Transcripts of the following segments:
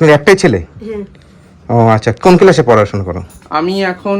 আপনার একটাই ছেলে? হ্যাঁ। ও আচ্ছা কোন ক্লাসে পড়াশোনা করো? আমি এখন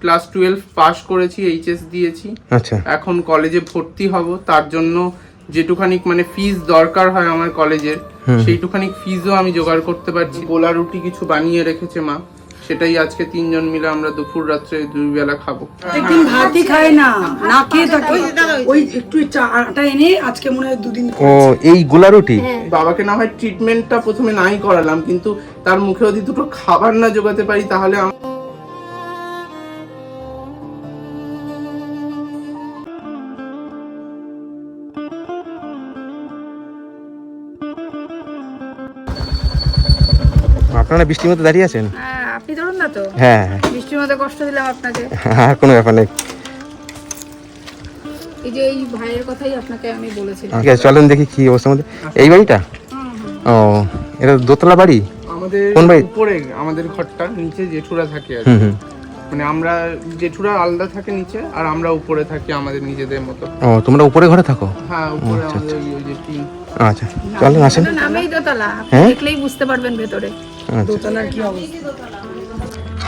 ক্লাস টুয়েলভ পাস করেছি এইচএস দিয়েছি। আচ্ছা। এখন কলেজে ভর্তি হব তার জন্য যেটুকানি মানে ফিজ দরকার হয় আমার কলেজের সেইটুখানি ফিজও আমি জোগাড় করতে পারছি। গোলা রুটি কিছু বানিয়ে রেখেছে মা। সেটাই আজকে তিনজন মিলে আমরা দুপুর রাত্রে দুই বেলা খাব। একদিন ভাতই খায় না। না খেয়ে থাকে ওই একটু চা আটা এনে আজকে মনে হয় দুদিন ও এই গোলা রুটি? বাবাকে না হয় ট্রিটমেন্টটা প্রথমে নাই করালাম কিন্তু তার মুখে যদি দুটো খাবার না জোগাতে পারি তাহলে আপনারা বৃষ্টির মধ্যে দাঁড়িয়ে আছেন? হ্যাঁ। আপনি ধরুন না তো। হ্যাঁ। হ্যাঁ বৃষ্টির মধ্যে কষ্ট দিলাম আপনাকে। আর কোনো ব্যাপার নেই। এই যে এই ভাইয়ের কথাই আপনাকে আমি বলেছিলাম। ঠিক আছে চলেন দেখি কি অবস্থা মধ্যে এই বাড়িটা? ও এটা দোতলা বাড়ি? আমাদের কোন বাড়ি? উপরে আমাদের ঘরটা নিচে জেঠুরা থাকে আর মানে আমরা জেঠুরা আলাদা থাকে নিচে আর আমরা উপরে থাকি আমাদের নিজেদের মতো। ও তোমরা উপরে ঘরে থাকো? হ্যাঁ উপরে আমাদের ওই- ওই যে টিন। আচ্ছা চলেন আসেন। নামেই দোতলা। আপনি হ্যাঁ? দেখলেই বুঝতে পারবেন ভেতরে। আচ্ছা। দোতলার কি অবস্থা?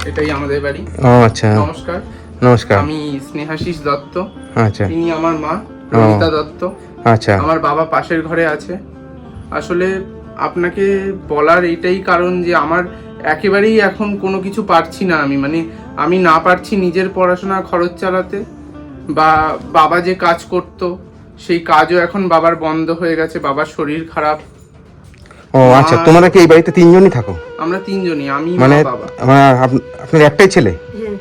এটাই আমাদের বাড়ি। ও আচ্ছা। নমস্কার। নমস্কার। আমি স্নেহাশিস দত্ত। আচ্ছা। তিনি আমার মা রমিতা দত্ত। আচ্ছা। আমার বাবা পাশের ঘরে আছে। আসলে আপনাকে বলার এইটাই কারণ যে আমার একেবারেই এখন কোনো কিছু পারছি না আমি। মানে আমি না পারছি নিজের পড়াশোনা খরচ চালাতে বা বাবা যে কাজ করত সেই কাজও এখন বাবার বন্ধ হয়ে গেছে। বাবার শরীর খারাপ। ও আচ্ছা তোমরা কি এই বাড়িতে তিনজনই থাকো? আমরা তিনজনই আমি মানে বাবা। মানে আপনার একটাই ছেলে? হ্যাঁ।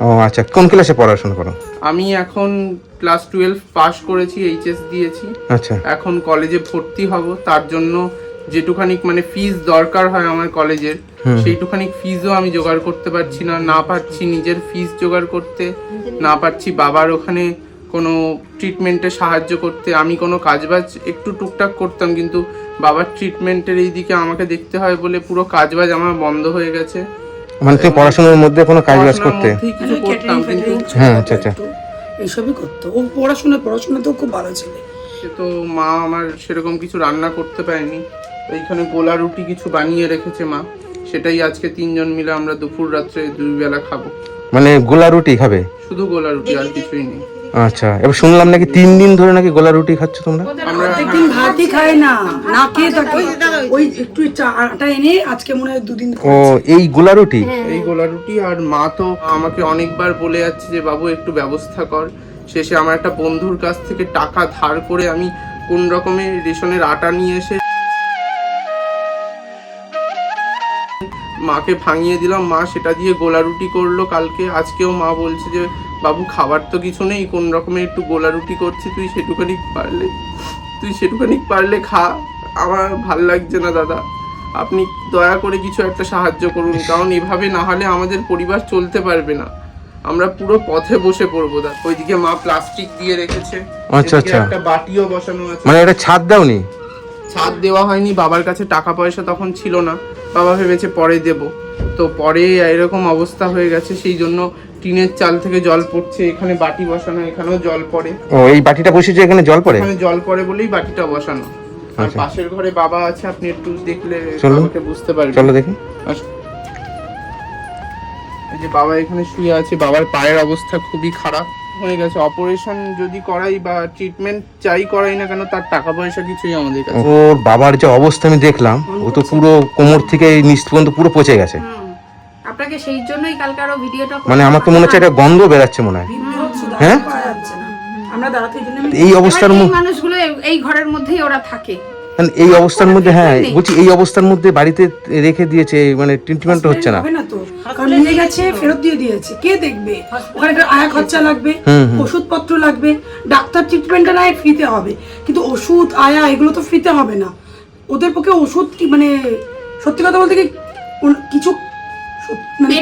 ও আচ্ছা কোন ক্লাসে পড়াশোনা করো? আমি এখন ক্লাস টুয়েলভ পাস করেছি এইচএস দিয়েছি। আচ্ছা। এখন কলেজে ভর্তি হব তার জন্য যেটুখানি মানে ফিজ দরকার হয় আমার কলেজের সেইটুখানি ফিজও আমি জোগাড় করতে পারছি না না পারছি নিজের ফিজ জোগাড় করতে না পারছি বাবার ওখানে কোনো ট্রিটমেন্টে সাহায্য করতে আমি কোনো কাজবাজ একটু টুকটাক করতাম কিন্তু বাবার ট্রিটমেন্টের এই দিকে আমাকে দেখতে হয় বলে পুরো কাজবাজ আমার বন্ধ হয়ে গেছে। মানে তুমি পড়াশোনার মধ্যে কোনো কাজ বাজ করতে? কিছু করতাম কিন্তু হ্যাঁ, আচ্ছা, আচ্ছা। এইসবই করতো। ও পড়াশোনা পড়াশোনাতেও খুব ভালো ছিল। সে তো মা আমার সেরকম কিছু রান্না করতে পারেনি। ওইখানে গোলা রুটি কিছু বানিয়ে রেখেছে মা। সেটাই আজকে তিনজন মিলে আমরা দুপুর রাত্রে দুই বেলা খাব। মানে গোলা রুটি খাবে? শুধু গোলা রুটি আর কিছুই নেই। আচ্ছা এবার শুনলাম নাকি তিন দিন ধরে নাকি গোলা রুটি খাচ্ছ তোমরা? আমরা একদিন ভাতই খায় না না খেয়ে থাকে। ওই একটু চা আটা এনে আজকে মনে হয় দুদিন ও এই গোলা রুটি? এই গোলা রুটি আর মা তো আমাকে অনেকবার বলে যাচ্ছে যে বাবু একটু ব্যবস্থা কর। শেষে আমার একটা বন্ধুর কাছ থেকে টাকা ধার করে আমি কোন রকমের রেশনের আটা নিয়ে এসে মাকে ভাঙিয়ে দিলাম মা সেটা দিয়ে গোলা রুটি করল কালকে। আজকেও মা বলছে যে বাবু খাবার তো কিছু নেই কোন রকমে একটু গোলা রুটি করছি তুই সেটুখানি পারলে তুই সেটুখানি পারলে খা। আমার ভালো লাগছে না দাদা। আপনি দয়া করে কিছু একটা সাহায্য করুন কারণ এভাবে না হলে আমাদের পরিবার চলতে পারবে না। আমরা পুরো পথে বসে পড়ব দা ওইদিকে মা প্লাস্টিক দিয়ে রেখেছে। আচ্ছা, আচ্ছা। একটা বাটিও বসানো আছে। মানে এটা ছাদ দাওনি? ছাদ দেওয়া হয়নি বাবার কাছে টাকা পয়সা তখন ছিল না। বাবা ভেবেছে পরে দেব। তো পরে এরকম অবস্থা হয়ে গেছে সেই জন্য টিনের চাল থেকে জল পড়ছে এখানে বাটি বসানো এখানেও জল পড়ে। ও এই বাটিটা বসেছে এখানে জল পড়ে? এখানে জল পড়ে বলেই বাটিটা বসানো। আর আচ্ছা। পাশের ঘরে বাবা আছে আপনি একটু দেখলে। বাবাকে বুঝতে পারবেন। চলো দেখি। এই যে বাবা এখানে শুয়ে আছে বাবার পায়ের অবস্থা খুবই খারাপ। হয়ে গেছে। অপারেশন যদি করাই বা ট্রিটমেন্ট চাই করাই না কেন তার টাকা পয়সা কিছুই আমাদের কাছে ওর বাবার যে অবস্থা আমি দেখলাম ও তো পুরো কোমর থেকে এই নিচ পর্যন্ত পুরো পচে গেছে। আপনাকে সেই জন্যই কালকে আরও ভিডিওটা মানে আমার তো মনে হচ্ছে একটা গন্ধ বেরাচ্ছে মনে হয়। হ্যাঁ? পাওয়া যাচ্ছে না আমরা দাঁড়াতে এই এই অবস্থার মধ্যে মানুষগুলো এই- ঘরের মধ্যেই ওরা থাকে। এই অবস্থার মধ্যে হ্যাঁ বলছি এই অবস্থার মধ্যে বাড়িতে রেখে দিয়েছে মানে ট্রিটমেন্ট হচ্ছে না। হবে না তো? কারণ নিয়ে গেছে ফেরত দিয়ে দিয়েছে। কে দেখবে? ওখানে একটা আয়া খরচা লাগবে ওষুধপত্র লাগবে। ডাক্তার ট্রিটমেন্টটা না ফ্রিতে হবে। কিন্তু ওষুধ আয়া এগুলো তো ফ্রিতে হবে না। ওদের পক্ষে ওষুধ কি মানে সত্যি কথা বলতে কি কিছু মানে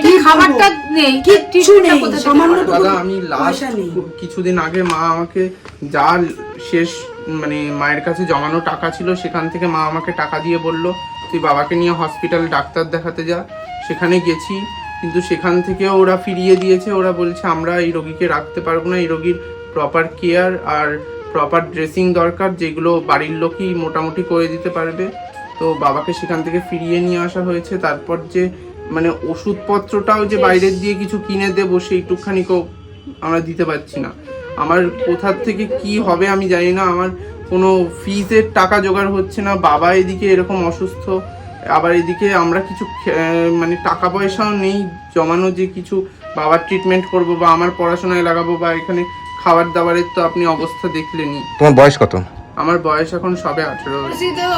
কিছুদিন আগে মা আমাকে যা শেষ মানে মায়ের কাছে জমানো টাকা ছিল সেখান থেকে মা আমাকে টাকা দিয়ে বলল তুই বাবাকে নিয়ে হসপিটাল ডাক্তার দেখাতে যা। সেখানে গেছি কিন্তু সেখান থেকে ওরা ফিরিয়ে দিয়েছে। ওরা বলছে আমরা এই রোগীকে রাখতে পারব না। এই রোগীর প্রপার কেয়ার আর প্রপার ড্রেসিং দরকার যেগুলো বাড়ির লোকই মোটামুটি করে দিতে পারবে। তো বাবাকে সেখান থেকে ফিরিয়ে নিয়ে আসা হয়েছে। তারপর যে মানে ওষুধপত্রটাও যে বাইরের দিয়ে কিছু কিনে দেবো সেইটুকখানিকেও আমরা দিতে পারছি না। আমার কোথার থেকে কি হবে আমি জানি না। আমার কোনো ফিজের টাকা জোগাড় হচ্ছে না। বাবা এদিকে এরকম অসুস্থ। আবার এদিকে আমরা কিছু খে- মানে টাকা পয়সাও নেই জমানো যে কিছু বাবার ট্রিটমেন্ট করব বা আমার পড়াশোনায় লাগাবো বা এখানে খাবার দাবারের তো আপনি অবস্থা দেখলেনই। তোমার বয়স কত? আমার বয়স এখন সবে আঠেরো।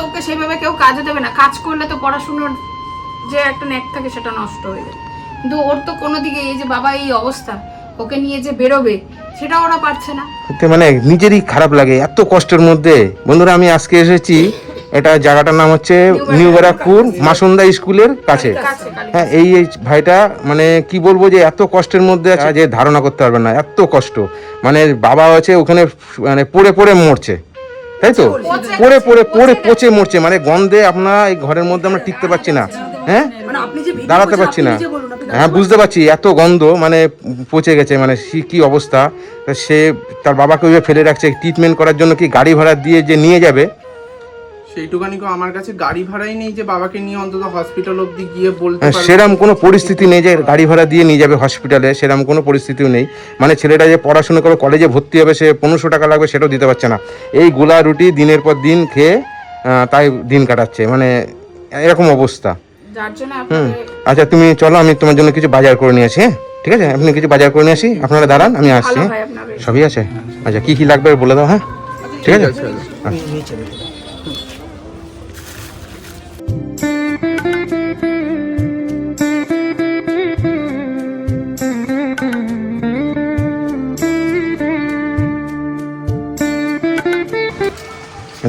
ওকে সেইভাবে কেউ কাজও দেবে না। কাজ করলে তো পড়াশুনোর যে একটা নেক থাকে সেটা নষ্ট হয়ে যাবে কিন্তু ওর তো কোনো দিকে এই যে বাবা এই অবস্থা ওকে নিয়ে যে বেরোবে সেটা ওরা পারছে না। মানে নিজেরই খারাপ লাগে এত কষ্টের মধ্যে। বন্ধুরা আমি আজকে এসেছি এটা জায়গাটার নাম হচ্ছে নিউ ব্যারাকপুর মাসুন্দা স্কুলের কাছে। হ্যাঁ এই ভাইটা মানে কি বলব যে এত কষ্টের মধ্যে আছে যে ধারণা করতে পারবে না, এত কষ্ট। মানে বাবা আছে ওখানে মানে পড়ে পড়ে মরছে, তাই তো? পড়ে পড়ে পড়ে পচে মরছে মানে গন্ধে আপনার এই ঘরের মধ্যে আমরা টিকতে পারছি না হ্যাঁ? দাঁড়াতে পারছি না। হ্যাঁ বুঝতে পারছি, এত গন্ধ মানে পচে গেছে মানে কি অবস্থা? সে, তার বাবাকে ওইভাবে ফেলে রাখছে ট্রিটমেন্ট করার জন্য কি গাড়ি ভাড়া দিয়ে যে নিয়ে যাবে? সেইটুকানিকেও আমার কাছে গাড়ি ভাড়াই নেই যে বাবাকে নিয়ে অন্তত হসপিটাল অবধি গিয়ে বলতে হ্যাঁ, সেরম কোনো পরিস্থিতি নেই যে গাড়ি ভাড়া দিয়ে নিয়ে যাবে হসপিটালে সেরম কোনো পরিস্থিতিও নেই। মানে ছেলেটা যে পড়াশোনা করে কলেজে ভর্তি হবে সে পনেরোশো টাকা লাগবে সেটাও দিতে পারছে না। এই গোলা রুটি দিনের পর দিন খেয়ে তাই দিন কাটাচ্ছে। মানে এরকম অবস্থা। যার হুম আচ্ছা তুমি চলো আমি তোমার জন্য কিছু বাজার করে নিয়ে আসি হ্যাঁ? ঠিক আছে আপনি কিছু বাজার করে নিয়ে আসি। আপনারা দাঁড়ান আমি আসছি হ্যাঁ? সবই আছে? আচ্ছা কি কি লাগবে বলে দাও হ্যাঁ? ঠিক আছে?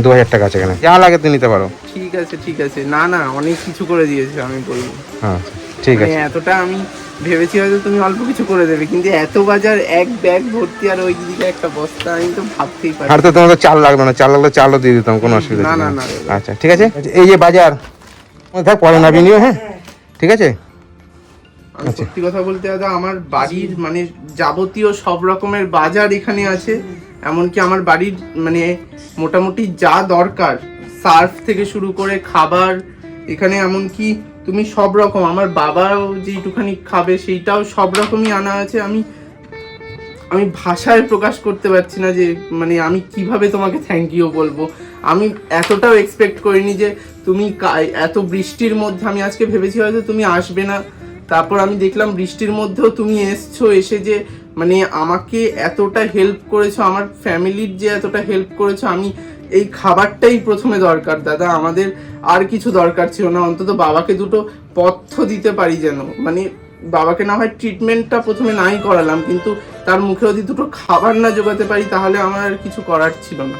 দু হাজার টাকা আছে এখানে। যা লাগে তুমি নিতে পারো। ঠিক আছে ঠিক আছে। না না অনেক কিছু করে দিয়েছে আমি বলব। হ্যাঁ ঠিক আছে। মানে এতটা আমি ভেবেছি হয়তো তুমি অল্প কিছু করে দেবে কিন্তু এত বাজার এক ব্যাগ ভর্তি আর ওই দিকে একটা বস্তা আমি তো ভাবতেই পারি আর তো তোমার চাল লাগবে না চাল লাগলে চালও দিয়ে দিতাম কোনো অসুবিধা না, না, না। না। আচ্ছা ঠিক আছে। এই যে বাজার থাক পরে নাবি নিও হ্যাঁ? ঠিক আছে? আমি সত্যি কথা বলতে দাদা আমার বাড়ির মানে যাবতীয় সব রকমের বাজার এখানে আছে। এমনকি আমার বাড়ির মানে মোটামুটি যা দরকার সার্ফ থেকে শুরু করে খাবার এখানে এমনকি তুমি সব রকম আমার বাবাও যেইটুখানি খাবে সেইটাও সব রকমই আনা আছে। আমি আমি ভাষায় প্রকাশ করতে পারছি না যে মানে আমি কীভাবে তোমাকে থ্যাংক ইউ বলব। আমি এতটাও এক্সপেক্ট করিনি যে তুমি এত বৃষ্টির মধ্যে আমি আজকে ভেবেছি হয়তো তুমি আসবে না। তারপর আমি দেখলাম বৃষ্টির মধ্যেও তুমি এসছো, এসে যে মানে আমাকে এতটা হেল্প করেছ, আমার ফ্যামিলির যে এতটা হেল্প করেছ, আমি এই খাবারটাই প্রথমে দরকার। দাদা, আমাদের আর কিছু দরকার ছিল না, অন্তত বাবাকে দুটো পথ্য দিতে পারি যেন। মানে বাবাকে না হয় ট্রিটমেন্টটা প্রথমে নাই করালাম, কিন্তু তার মুখে যদি দুটো খাবার না জোগাতে পারি, তাহলে আমার আর কিছু করার ছিল না।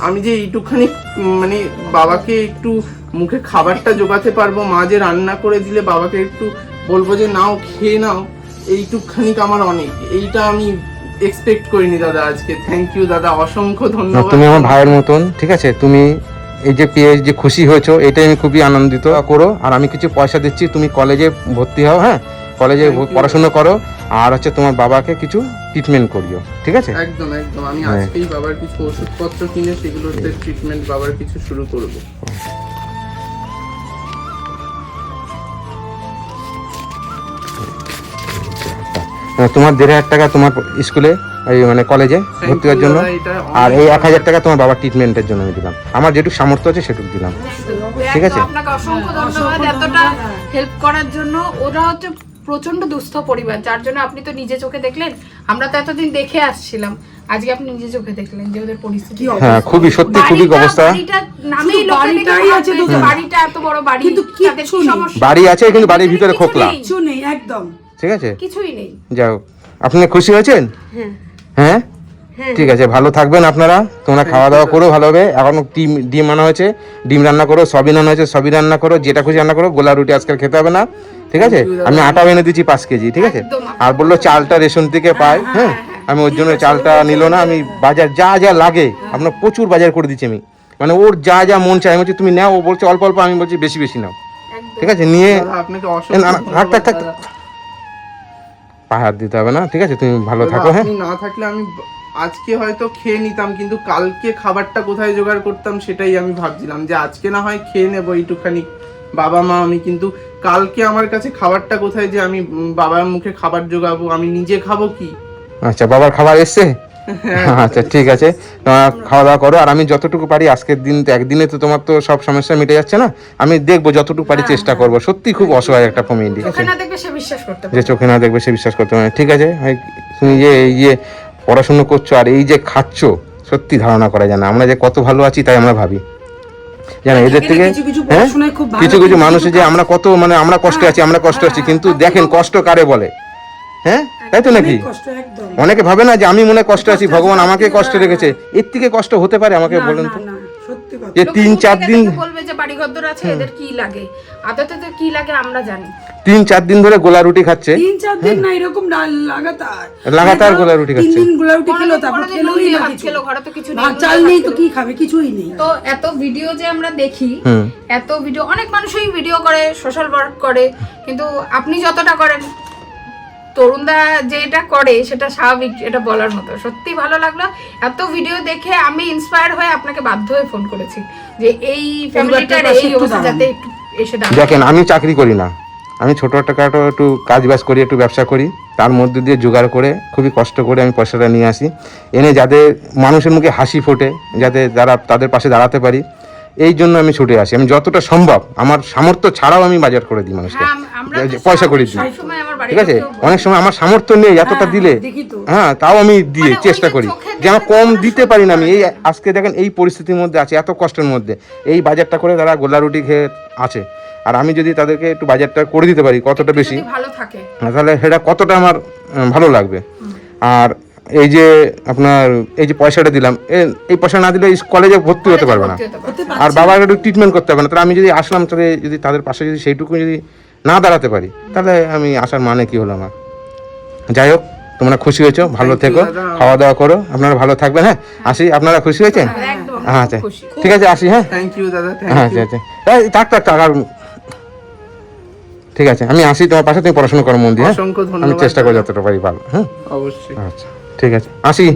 আমি যে এইটুখানি মানে বাবাকে একটু মুখে খাবারটা জোগাতে পারব মা যে রান্না করে দিলে বাবাকে একটু বলব যে নাও খেয়ে নাও। এইটুকখানি আমার অনেক। এইটা আমি এক্সপেক্ট করিনি দাদা আজকে। থ্যাংক ইউ দাদা। অসংখ্য ধন্যবাদ। তুমি আমার ভাইয়ের মতন ঠিক আছে? তুমি এই যে পেয়ে যে খুশি হয়েছো এটাই আমি খুবই আনন্দিত করো। আর আমি কিছু পয়সা দিচ্ছি তুমি কলেজে ভর্তি হও হ্যাঁ? কলেজে পড়াশোনা করো। আর হচ্ছে তোমার বাবাকে কিছু ট্রিটমেন্ট করিও ঠিক আছে? একদম একদম। আমি হ্যাঁ। আজকেই বাবার কিছু ওষুধপত্র কিনে সেগুলোতে ট্রিটমেন্ট বাবার কিছু শুরু করব। তোমার দেড় হাজার টাকা তোমার স্কুলে এই মানে কলেজে ভর্তি হওয়ার জন্য আর এই এক হাজার টাকা তোমার বাবার ট্রিটমেন্টের জন্য আমি দিলাম। আমার যেটুকু সামর্থ্য আছে সেটুকু দিলাম। ঠিক আছে? আপনাকে অসংখ্য ধন্যবাদ এতটা হেল্প করার জন্য। ওরা হচ্ছে প্রচণ্ড দুস্থ পরিবার যার জন্য আপনি তো নিজে চোখে দেখলেন। আমরা তো এতদিন দেখে আসছিলাম। আজকে আপনি নিজে চোখে দেখলেন যে ওদের পরিস্থিতি হ্যাঁ খুবই সত্যি খুবই অবস্থা। বাড়িটা নামেই বাড়িটাই আছে বাড়িটা এত বড় বাড়ি কিন্তু তাদের কি বাড়ি আছে কিন্তু বাড়ির ভিতরে কিছু খোকলা। নেই, কিছু নেই একদম। ঠিক আছে? কিছুই নেই। যাও আপনি খুশি হয়েছেন? হ্যাঁ। হ্যাঁ? ঠিক আছে ভালো থাকবেন আপনারা। তোমরা খাওয়া দাওয়া করো ভালো হবে এখন ডিম ডিম আনা হয়েছে। ডিম রান্না করো সবই রান্না হয়েছে সবই রান্না করো যেটা খুশি রান্না করো। গোলা রুটি আজকাল খেতে হবে না ঠিক আছে? আমি আটা এনে দিচ্ছি পাঁচ কেজি ঠিক আছে? আর বলল চালটা রেশন থেকে পাই হ্যাঁ আমি ওর জন্য চালটা নিল না আমি বাজার যা যা লাগে আপনার প্রচুর বাজার করে দিচ্ছি আমি। মানে ওর যা যা মন চাই আমি বলছি তুমি নাও। ও বলছে অল্প অল্প। আমি বলছি বেশি বেশি নাও। ঠিক আছে? নিয়ে থাক থাক থাক। পাহাড় দিতে হবে না ঠিক আছে? তুমি ভালো থাকো হ্যাঁ? না থাকলে আমি আজকে হয়তো খেয়ে নিতাম কিন্তু কালকে খাবারটা কোথায় জোগাড় করতাম সেটাই আমি ভাবছিলাম যে আজকে না হয় খেয়ে নেব এইটুখানি। বাবা মা আমি কিন্তু কালকে আমার কাছে খাবারটা কোথায় যে আমি বাবার মুখে খাবার জোগাবো আমি নিজে খাব কি? আচ্ছা বাবার খাবার এসছে? আচ্ছা ঠিক আছে। তোমরা খাওয়া দাওয়া করো আর আমি যতটুকু পারি আজকের দিন তো একদিনে তো তোমার তো সব সমস্যা মিটে যাচ্ছে না? আমি দেখব যতটুকু পারি চেষ্টা করব। সত্যি খুব অসহায় একটা ফ্যামিলি চোখে না দেখবে সে বিশ্বাস করতে যে চোখে না দেখবে সে বিশ্বাস করতে পারে না। ঠিক আছে ভাই, তুমি যে এই যে পড়াশুনো করছ আর এই যে খাচ্ছ সত্যি ধারণা করা যায় না। আমরা যে কত ভালো আছি তাই আমরা ভাবি। জানো এদের থেকে কিছু কিছু হ্যাঁ? পড়াশোনায় খুব ভালো, কিছু কিছু কিছু মানুষ যে আমরা কত মানে আমরা কষ্টে আছি আমরা কষ্ট আছি কিন্তু দেখেন কষ্ট কারে বলে। হ্যাঁ? তাই তো নাকি? অনেক ভাবে না যে আমি মনে হয় কষ্ট আছি ভগবান আমাকে কষ্ট রেখেছে। এর থেকে কষ্ট হতে পারে আমাকে বলেন তো। যে তিন চার দিন বলবে যে বাড়ি ঘর আছে এদের কি লাগে? আদতে তো কি লাগে আমরা জানি। তিন চার দিন ধরে গোলা রুটি খাচ্ছে। তিন চার দিন না এরকম লাগাতার। লাগাতার গোলা রুটি তিন দিন গোলা রুটি খেলো তারপর খেলোই না কিছু। খেলো, ঘরে তো কিছু নেই, চাল নেই তো কি খাবে? কিছুই নেই। তো এত ভিডিও যে আমরা দেখি এত ভিডিও অনেক মানুষই ভিডিও করে সোশ্যাল ওয়ার্ক করে কিন্তু আপনি যতটা করেন তরুণদা যেটা করে সেটা স্বাভাবিক এটা বলার মতো। সত্যি ভালো লাগল। এত ভিডিও দেখে আমি ইন্সপায়ার হয়ে আপনাকে বাধ্য হয়ে ফোন করেছি যে এই ফ্যামিলিটার এই অবস্থা যাতে এসে দাঁড়ায়। দেখেন আমি চাকরি করি না। আমি ছোটো ছোটোখাটো একটু কাজ বাজ করি একটু ব্যবসা করি। তার মধ্যে দিয়ে জোগাড় করে খুবই কষ্ট করে আমি পয়সাটা নিয়ে আসি। এনে যাদের মানুষের মুখে হাসি ফোটে যাতে যারা তাদের পাশে দাঁড়াতে পারি। এই জন্য আমি ছুটে আসি। আমি যতটা সম্ভব আমার সামর্থ্য ছাড়াও আমি বাজার করে দিই মানুষকে। হ্যাঁ, পয়সা করে দিই। ঠিক আছে? অনেক সময় আমার সামর্থ্য নেই এতটা দিলে। হ্যাঁ তাও আমি দিয়ে মানে চেষ্টা করি। যে আমার কম দিতে পারি না আমি। এই আজকে দেখেন এই পরিস্থিতির মধ্যে আছে এত কষ্টের মধ্যে। এই বাজারটা করে তারা গোলা রুটি খেয়ে আছে। আর আমি যদি তাদেরকে একটু বাজারটা করে দিতে পারি কতটা বেশি ভালো থাকে। তাহলে সেটা কতটা আমার ভালো লাগবে। আর এই যে আপনার এই যে পয়সাটা দিলাম এই পয়সা না দিলে কলেজে ভর্তি হতে পারবে না। আর বাবার একটু ট্রিটমেন্ট করতে হবে না তাহলে আমি যদি আসলাম তাহলে যদি তাদের পাশে যদি সেইটুকু যদি না দাঁড়াতে পারি তাহলে আমি আসার মানে কি হলো আমার? যাই হোক তোমরা খুশি হয়েছো ভালো থেকো খাওয়া দাওয়া করো আপনারা ভালো থাকবেন হ্যাঁ? আসি আপনারা খুশি হয়েছেন? একদম আচ্ছা। ঠিক আছে আসি হ্যাঁ? থ্যাংক ইউ দাদা থ্যাংক আচ্ছা আচ্ছা। থাক থাক থাক আর ঠিক আছে আমি আসি তোমার পাশে তুমি পড়াশোনা করো মন দিয়ে হ্যাঁ? আমি চেষ্টা করি যতটা পারি ভালো হ্যাঁ? অবশ্যই। আচ্ছা। ঠিক আছে আসি।